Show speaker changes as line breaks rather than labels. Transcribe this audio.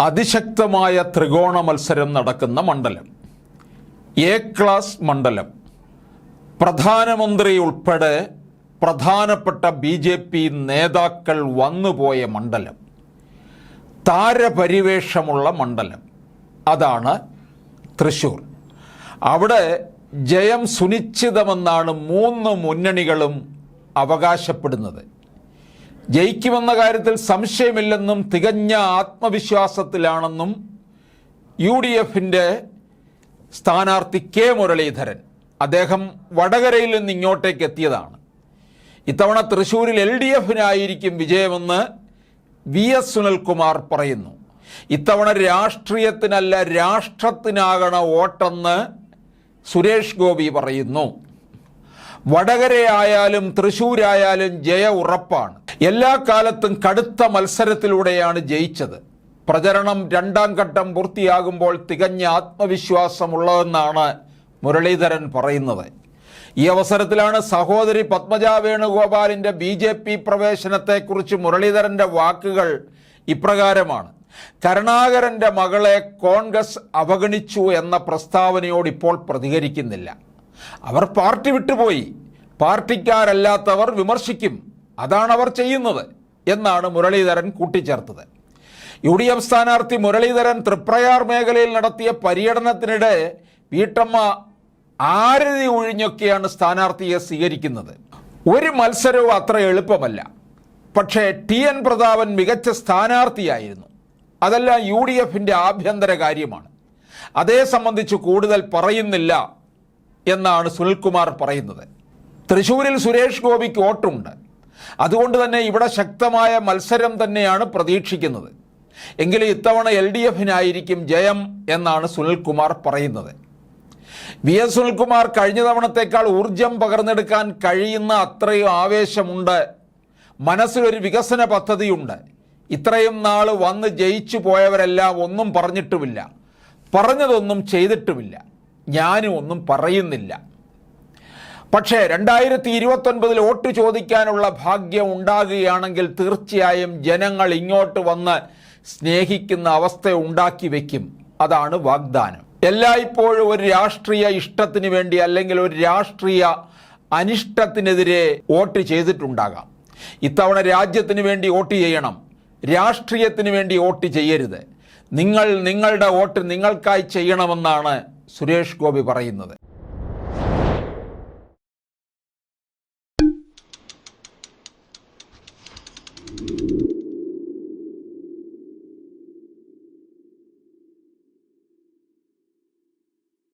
അതിശക്തമായ ത്രികോണ മത്സരം നടക്കുന്ന മണ്ഡലം. എ ക്ലാസ് മണ്ഡലം. പ്രധാനമന്ത്രി ഉൾപ്പെടെ പ്രധാനപ്പെട്ട ബി ജെ പി നേതാക്കൾ വന്നുപോയ മണ്ഡലം. താരപരിവേഷമുള്ള മണ്ഡലം. അതാണ് തൃശൂർ. അവിടെ ജയം സുനിശ്ചിതമെന്നാണ് മൂന്ന് മുന്നണികളും അവകാശപ്പെടുന്നത്. ജയിക്കുമെന്ന കാര്യത്തിൽ സംശയമില്ലെന്നും തികഞ്ഞ ആത്മവിശ്വാസത്തിലാണെന്നും യു ഡി എഫിന്റെ സ്ഥാനാർത്ഥി കെ മുരളീധരൻ അദ്ദേഹം വടകരയിൽ നിന്ന് ഇങ്ങോട്ടേക്ക് എത്തിയതാണ്. ഇത്തവണ തൃശ്ശൂരിൽ എൽ ഡി എഫിനായിരിക്കും വിജയമെന്ന് വി എസ് സുനിൽകുമാർ പറയുന്നു. ഇത്തവണ രാഷ്ട്രീയത്തിനല്ല രാഷ്ട്രത്തിനാകണ വോട്ടെന്ന് സുരേഷ് ഗോപി പറയുന്നു. വടകരയായാലും തൃശ്ശൂരായാലും ജയ ഉറപ്പാണ്. എല്ലാ കാലത്തും കടുത്ത മത്സരത്തിലൂടെയാണ് ജയിച്ചത്. പ്രചരണം രണ്ടാം ഘട്ടം പൂർത്തിയാകുമ്പോൾ തികഞ്ഞ ആത്മവിശ്വാസമുള്ളതെന്നാണ് മുരളീധരൻ പറയുന്നത്. ഈ അവസരത്തിലാണ് സഹോദരി പത്മജ വേണുഗോപാലിന്റെ ബി ജെ പി പ്രവേശനത്തെക്കുറിച്ച് മുരളീധരന്റെ വാക്കുകൾ ഇപ്രകാരമാണ്. കരുണാകരന്റെ മകളെ കോൺഗ്രസ് അവഗണിച്ചു എന്ന പ്രസ്താവനയോട് ഇപ്പോൾ പ്രതികരിക്കുന്നില്ല. അവർ പാർട്ടി വിട്ടുപോയി. പാർട്ടിക്കാരല്ലാത്തവർ വിമർശിക്കും. അതാണ് അവർ ചെയ്യുന്നത് എന്നാണ് മുരളീധരൻ കൂട്ടിച്ചേർത്തത്. യു ഡി എഫ് സ്ഥാനാർത്ഥി മുരളീധരൻ തൃപ്രയാർ മേഖലയിൽ നടത്തിയ പര്യടനത്തിനിടെ വീട്ടമ്മ ആരതി ഒഴിഞ്ഞൊക്കെയാണ് സ്ഥാനാർത്ഥിയെ സ്വീകരിക്കുന്നത്. ഒരു മത്സരവും അത്ര എളുപ്പമല്ല. പക്ഷേ ടി എൻ പ്രതാപൻ മികച്ച സ്ഥാനാർത്ഥിയായിരുന്നു. അതെല്ലാം യു ഡി എഫിന്റെ ആഭ്യന്തര കാര്യമാണ്. അതേ സംബന്ധിച്ച് കൂടുതൽ പറയുന്നില്ല എന്നാണ് സുനിൽകുമാർ പറയുന്നത്. തൃശ്ശൂരിൽ സുരേഷ് ഗോപിക്ക് വോട്ടുണ്ട്. അതുകൊണ്ട് തന്നെ ഇവിടെ ശക്തമായ മത്സരം തന്നെയാണ് പ്രതീക്ഷിക്കുന്നത്. എങ്കിലും ഇത്തവണ എൽ ഡി എഫിനായിരിക്കും ജയം എന്നാണ് സുനിൽകുമാർ പറയുന്നത്. വി എസ് സുനിൽകുമാർ കഴിഞ്ഞ തവണത്തേക്കാൾ ഊർജം പകർന്നെടുക്കാൻ കഴിയുന്ന അത്രയും ആവേശമുണ്ട്. മനസ്സിലൊരു വികസന പദ്ധതിയുണ്ട്. ഇത്രയും നാൾ വന്ന് ജയിച്ചു പോയവരെല്ലാം ഒന്നും പറഞ്ഞിട്ടുമില്ല. പറഞ്ഞതൊന്നും ചെയ്തിട്ടുമില്ല. ഞാനും ഒന്നും പറയുന്നില്ല. പക്ഷേ രണ്ടായിരത്തി ഇരുപത്തൊൻപതിൽ വോട്ട് ചോദിക്കാനുള്ള ഭാഗ്യം ഉണ്ടാകുകയാണെങ്കിൽ തീർച്ചയായും ജനങ്ങൾ ഇങ്ങോട്ട് വന്ന് സ്നേഹിക്കുന്ന അവസ്ഥ ഉണ്ടാക്കി വയ്ക്കും അതാണ് വാഗ്ദാനം. എല്ലായ്പ്പോഴും ഒരു രാഷ്ട്രീയ ഇഷ്ടത്തിന് വേണ്ടി അല്ലെങ്കിൽ ഒരു രാഷ്ട്രീയ അനിഷ്ടത്തിനെതിരെ വോട്ട് ചെയ്തിട്ടുണ്ടാകാം. ഇത്തവണ രാജ്യത്തിന് വേണ്ടി വോട്ട് ചെയ്യണം. രാഷ്ട്രീയത്തിന് വേണ്ടി വോട്ട് ചെയ്യരുത്. നിങ്ങൾ നിങ്ങളുടെ വോട്ട് നിങ്ങൾക്കായി ചെയ്യണമെന്നാണ് സുരേഷ് ഗോപി പറയുന്നത്.